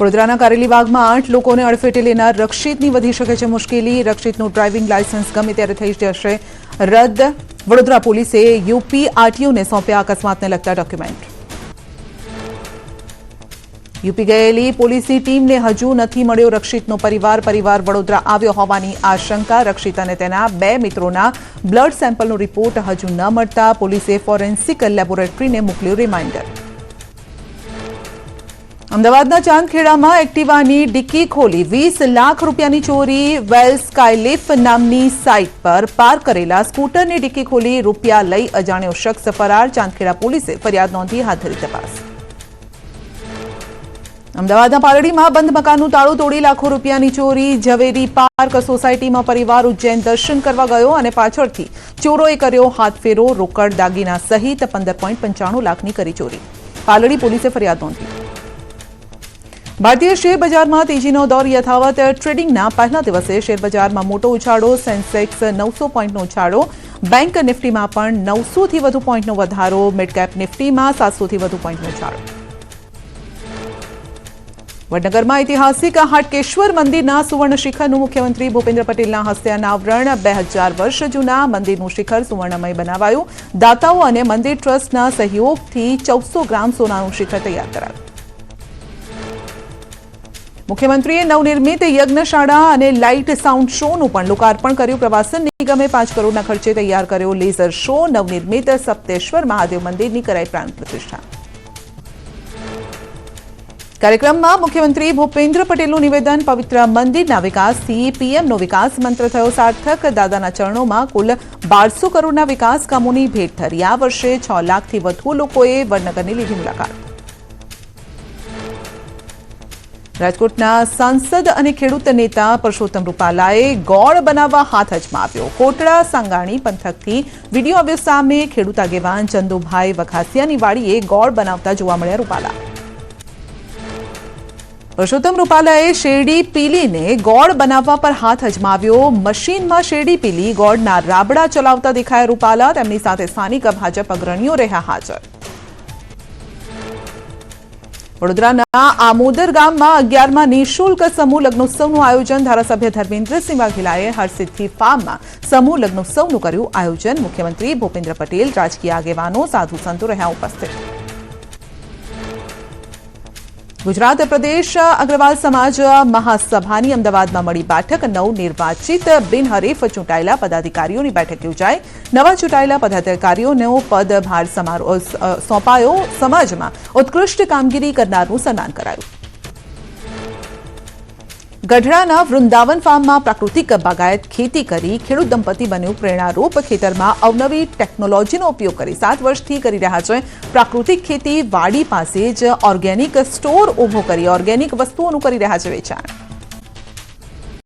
વડોદરાના કારેલીબાગમાં આઠ લોકોને અડફેટે લેનાર રક્ષિતની વધી શકે છે મુશ્કેલી. રક્ષિતનું ડ્રાઇવિંગ લાયસન્સ ગમે ત્યારે થઈ જશે. રદ. વડોદરા પોલીસે યુપી આરટીઓને સોંપ્યા અકસ્માતને લગતા ડોક્યુમેન્ટ. યુપી ગયેલી પોલીસની ટીમને હજુ નથી મળ્યો રક્ષિતનો પરિવાર. પરિવાર વડોદરા આવ્યો હોવાની આશંકા. રક્ષિત અને તેના બે મિત્રોના બ્લડ સેમ્પલનો રિપોર્ટ હજુ ન મળતા પોલીસે ફોરેન્સિક લેબોરેટરીને મોકલ્યું રિમાઇન્ડર. અમદાવાદના ચાંદખેડામાં એક્ટિવાની ડિક્કી ખોલી. વીસ લાખ રૂપિયાની ચોરી વેલ સ્કાયલિફ નામની સાઇટ પર પાર્ક કરેલા સ્કૂટરની ડિક્કી ખોલી રૂપિયા લઈ અજાણ્યો શખ્સ ફરાર. ચાંદખેડા પોલીસે ફરિયાદ નોંધી હાથ ધરી તપાસ. અમદાવાદના પાલડીમાં બંધ મકાનનું તાળું તોડી લાખો રૂપિયાની ચોરી. ઝવેરી પાર્ક સોસાયટીમાં પરિવાર ઉજ્જૈન દર્શન કરવા ગયો અને પાછળથી ચોરોએ કર્યો હાથફેરો રોકડ દાગીના સહિત પંદર લાખની કરી ચોરી. પાલડી પોલીસે ફરિયાદ નોંધી. ભારતીય શેર બજારમાં તેજીનો દોર યથાવત ટ્રેડિંગના પહેલા દિવસે શેર બજારમાં મોટો ઉછાળો, સેન્સેક્સ નવસો પોઈન્ટનો ઉછાળો, બેંક નિફ્ટીમાં પણ નવસોથી વધુ પોઈન્ટનો વધારો, મિડકેપ નિફ્ટીમાં સાતસોથી વધુ પોઈન્ટનો ઉછાળો. વડનગરમાં ઐતિહાસિક હાટકેશ્વર મંદિરના સુવર્ણ શિખરનું મુખ્યમંત્રી ભૂપેન્દ્ર પટેલના હસ્તે અનાવરણ. બે હજાર વર્ષ જૂના મંદિરનું શિખર સુવર્ણમય બનાવાયું. દાતાઓ અને મંદિર ટ્રસ્ટના સહયોગથી ચૌદસો ગ્રામ સોનાનું શિખર તૈયાર કરાયું. મુખ્યમંત્રીએ નવનિર્મિત યજ્ઞશાળા અને લાઇટ સાઉન્ડ શોનું પણ લોકાર્પણ કર્યું. પ્રવાસન નિગમે પાંચ કરોડના ખર્ચે તૈયાર કર્યો લેઝર શો. નવનિર્મિત સપ્તેશ્વર મહાદેવ મંદિરની કરાઈ પ્રાણ પ્રતિષ્ઠા. કાર્યક્રમમાં મુખ્યમંત્રી ભૂપેન્દ્ર પટેલનું નિવેદન, પવિત્ર મંદિરના વિકાસથી પીએમનો વિકાસ મંત્ર થયો સાર્થક. દાદાના ચરણોમાં કુલ બારસો કરોડના વિકાસ કામોની ભેટ ધરી. આ વર્ષે છ લાખથી વધુ લોકોએ વડનગરની લીધી મુલાકાત. રાજકોટના સાંસદ અને ખેડૂત નેતા પરસોત્તમ રૂપાલાએ ગોળ બનાવવા હાથ અજમાવ્યો. કોટડા, સાંગાણી પંથકથી વીડિયો આવ્યો સામે ખેડૂત આગેવાન ચંદુભાઈ વખાસિયાની વાડીએ ગોળ બનાવતા જોવા મળ્યા રૂપાલા. પરસોત્તમ રૂપાલાએ શેરડી પીલીને ગોળ બનાવવા પર હાથ અજમાવ્યો. મશીનમાં શેરડી પીલી ગોળના રાબડા ચલાવતા દેખાયા રૂપાલા. તેમની સાથે સ્થાનિક ભાજપ અગ્રણીઓ રહ્યા હાજર. વડોદરાના આમોદર ગામમાં અગિયારમાં નિઃશુલ્ક સમૂહ લગ્નોત્સવનું આયોજન ધારાસભ્ય ધર્મેન્દ્રસિંહ વાઘેલાએ હરસિદ્ધિ ફાર્મમાં સમૂહ લગ્નોત્સવનું કર્યું આયોજન. મુખ્યમંત્રી ભૂપેન્દ્ર પટેલ, રાજકીય આગેવાનો, સાધુ સંતો રહ્યા ઉપસ્થિત. ગુજરાત પ્રદેશ, અગ્રવાલ સમાજ મહાસભાની અમદાવાદમાં મળી બેઠક. નવ નિર્વાચિત બિનહરીફ ચૂંટાયેલા પદાધિકારીઓની બેઠક યોજાઈ. નવા ચૂંટાયેલા પદાધિકારીઓનો પદભાર સમારોહ સોંપાયો. સમાજમાં ઉત્કૃષ્ટ કામગીરી કરનારનું સન્માન કરાયું. ગઢડાના વૃંદાવન ફાર્મમાં પ્રાકૃતિક બાગાયત ખેતી કરી ખેડૂત દંપતી બન્યું પ્રેરણારૂપ. ખેતરમાં અવનવી ટેકનોલોજીનો ઉપયોગ કરી સાત વર્ષથી કરી રહ્યા છે. પ્રાકૃતિક ખેતી વાડી પાસે જ ઓર્ગેનિક સ્ટોર ઊભો કરી ઓર્ગેનિક વસ્તુઓનું કરી રહ્યા છે વેચાણ.